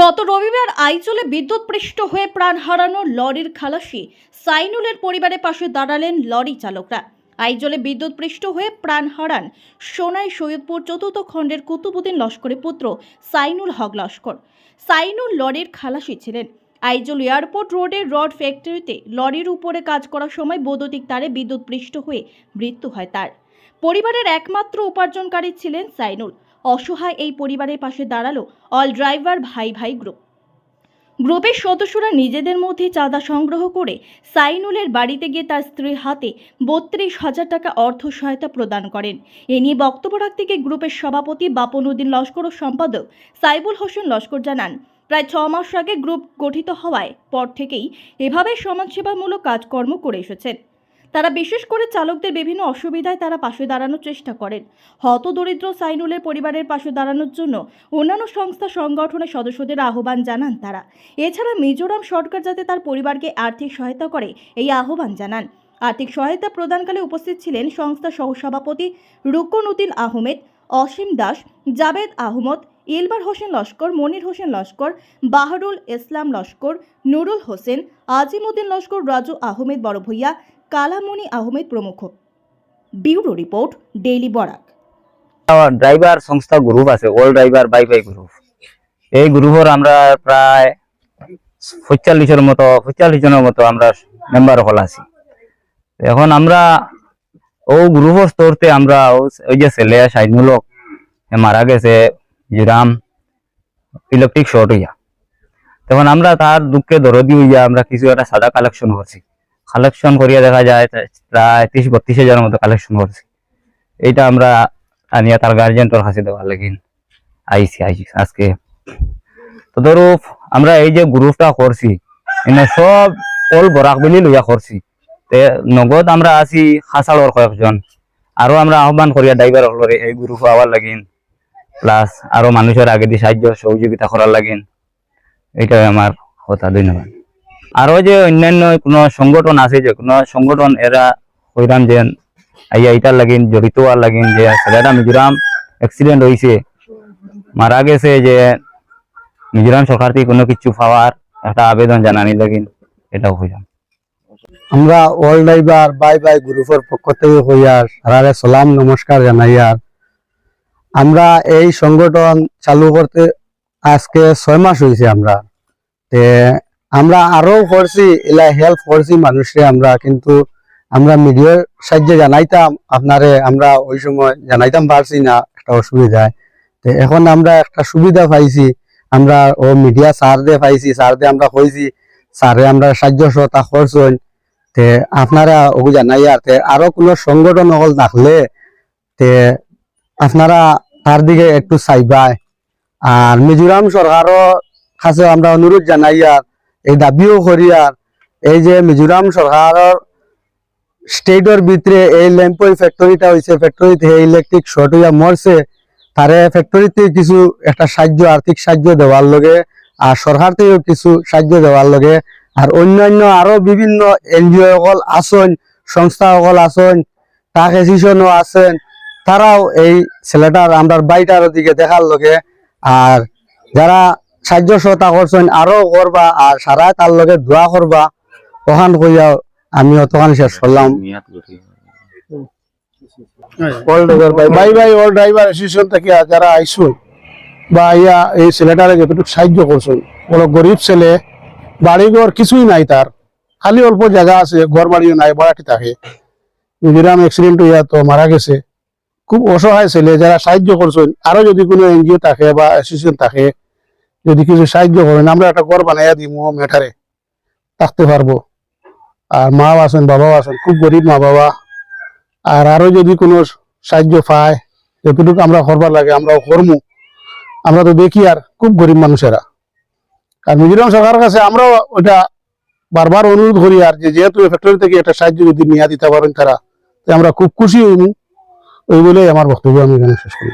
গত রবিবার আইচলে বিদ্যুৎ পৃষ্ঠ হয়ে প্রাণ হারানো লরির খালাসি সাইনুলের পরিবারের পাশে দাঁড়ালেন লরি চালকরা। আইজলে বিদ্যুৎ পৃষ্ঠ হয়ে প্রাণ হারান সোনাই সৈয়দপুর চতুর্থ খণ্ডের কুতুবুদ্দিন লস্করের পুত্র সাইনুল হক লস্কর। সাইনুল লরির খালাসি ছিলেন। আইজল এয়ারপোর্ট রোডের রড ফ্যাক্টরিতে লরির উপরে কাজ করার সময় বৈদ্যুতিক তারে বিদ্যুৎ পৃষ্ঠ হয়ে মৃত্যু হয় তার। পরিবারের একমাত্র উপার্জনকারী ছিলেন সাইনুল। অসহায় এই পরিবারের পাশে দাঁড়াল অল ড্রাইভার ভাই ভাই গ্রুপ গ্রুপের সদস্যরা নিজেদের মধ্যে চাঁদা সংগ্রহ করে সাইনুলের বাড়িতে গিয়ে তার স্ত্রীর হাতে বত্রিশ হাজার টাকা অর্থ সহায়তা প্রদান করেন। এ নিয়ে বক্তব্য রাখতে গিয়ে গ্রুপের সভাপতি বাপনুদ্দিন লস্কর ও সম্পাদক সাইবুল হোসেন লস্কর জানান, প্রায় ছ মাস আগে গ্রুপ গঠিত হওয়ায় পর থেকেই এভাবে সমাজসেবামূলক কাজকর্ম করে এসেছেন। তারা বিশেষ করে চালকদের বিভিন্ন অসুবিধায় তারা পাশে দাঁড়ানোর চেষ্টা করেন। হত দরিদ্র সাইনুলের পরিবারের পাশে দাঁড়ানোর জন্য অন্যান্য সংস্থা সংগঠনের সদস্যদের আহ্বান জানান তারা। এছাড়া মিজোরাম সরকার যাতে তার পরিবারকে আর্থিক সহায়তা করে, এই আহ্বান জানান। আর্থিক সহায়তা প্রদানকালে উপস্থিত ছিলেন সংস্থা সহসভাপতি রুকনুদ্দিন আহমেদ, অসীম দাস, জাবেদ আহমদ ইলবার হোসেন লস্কর, মনির হোসেন লস্কর, বাহারুল ইসলাম লস্কর, নুরুল হোসেন, আজিমুদ্দিন লস্কর, রাজু আহমেদ বড় ভূঁইয়া কালামণি আহমেদ প্রমুখ। Bureau report, daily Barak. Driver সংস্থা গ্রুপ আছে all driver bye bye group এই গ্রুপের আমরা প্রায় পঁয়তাল্লিশের মতো, পঁয়তাল্লিশ জনের মতো আমরা মেম্বার হল আছি। এখন আমরা ও গ্রুপ স্তরতে আমরা ওই যে ছেলে সাইনমূলক মারা গেছে, জিরাম ইলেকট্রিক শর্ট হইয়া তখন আমরা তার দুঃখে দরদি হইয়া আমরা কিছু একটা সাদা কালেকশন করছি। কালেকশন করিয়া দেখা যায় প্রায় ত্রিশ বত্রিশ হাজারের মতো কালেকশন করছি। এইটা আমরা আনিয়া তার গার্জেন্টর কাছে দেওয়ার লাগিন। আইসি আইসি আজকে। তো ধরো, আমরা এই যে গ্রুপটা করছি, এনে সব অল বরাক বিলি লইয়া করছি। নগদ আমরা আছি খাসাড়র কয়েকজন। আরও আমরা আহ্বান করিয়া ড্রাইভার হলরে এই গ্রুপ আওয়ার লাগিন। প্লাস আরও মানুষের আগে দিয়ে সাহায্য, সহযোগিতা করার লাগিন। এইটাই আমার কথা, ধন্যবাদ। আরও যে অন্যান্য কোনো সংগঠন আছে যে কোনো সংগঠন, এরা হইরাম যে আইয়া ইটার লাগিন জড়িত হওয়ার লাগিন যে ছেলেটা মিজোরাম অ্যাক্সিডেন্ট হয়েছে মারা গেছে যে মিজোরাম সরকার থেকে কোনো কিছু পাওয়ার একটা আবেদন জানানি লাগিন এটাও হইলাম আমরা অল ড্রাইভার বাই বাই গ্রুপের পক্ষ থেকে হইয়ার সারারে সালাম, নমস্কার জানাইয়ার আমরা এই সংগঠন চালু করতে আজকে ছয় মাস হয়েছে আমরা। আমরা আরও করছি, এলা হেল্প করছি মানুষে আমরা, কিন্তু আমরা মিডিয়ার সাহায্যে জানাইতাম, আপনারে আমরা ওই সময় জানাইতাম পারছি না, একটা অসুবিধায় তো এখন আমরা একটা সুবিধা পাইছি, আমরা ও মিডিয়া সার দিয়ে পাইছি সার দিয়ে আমরা কইছি, স্যারে আমরা সাহায্য সহতা করছেন। তে আপনারা ওগু জানাই আর তে আরও কোনো সংগঠন হল থাকলে, তে আপনারা তার দিকে একটু চাইবাই। আর মিজোরাম সরকারও কাছে আমরা অনুরোধ জানাই আর এই দাবিও করি আর এই যে মিজোরাম সরকারের স্টেটের ভিতরে এই ল্যাম্পই ফ্যাক্টরিটা হয়েছে ফ্যাক্টরিতে ইলেকট্রিক শর্ট হইয়া মরছে তারে ফ্যাক্টরিতে কিছু একটা সাহায্য আর্থিক সাহায্য দেওয়ার লগে আর সরকার থেকেও কিছু সাহায্য দেওয়ার লগে আর অন্যান্য আরও বিভিন্ন এনজিও সকল আসন সংস্থা সকল আসন টাক এসোসিয়েশনও আছেন তারাও এই ছেলেটার আমরা বাড়িটার দিকে দেখার লগে আর যারা সাহায্য সহতা করছেন আরও করবা আর সারা তার লগে দোয়া করবা ওখান কইয়া আমি অতখান শেষ করলাম কিছুই নাই খালি অল্প আছে নাই থাকে গেছে। খুব অসহায় ছেলে যারা সাহায্য করছেন আরও যদি কোনো এনজিও থাকে বা অ্যাসোসিয়েশন থাকে যদি কিছু সাহায্য করেন, আমরা একটা ঘর বানাইয়া দিব মেঠারে থাকতে পারব। আর মাও আছেন, বাবাও আছেন, খুব গরিব মা বাবা। আর আরও যদি কোনো সাহায্য পায় যতটুকু আমরা করবার লাগে, আমরাও করমু। আমরা তো দেখি আর খুব গরিব মানুষেরা। আর মিজোরাম সরকারের কাছে আমরাও ওটা বারবার অনুরোধ করি আর যেহেতু ফ্যাক্টরি থেকে একটা সাহায্য যদি নিয়ে দিতে পারেন তারা আমরা খুব খুশি হইমু। ওই বলেই আমার বক্তব্য আমি এখানে শেষ করি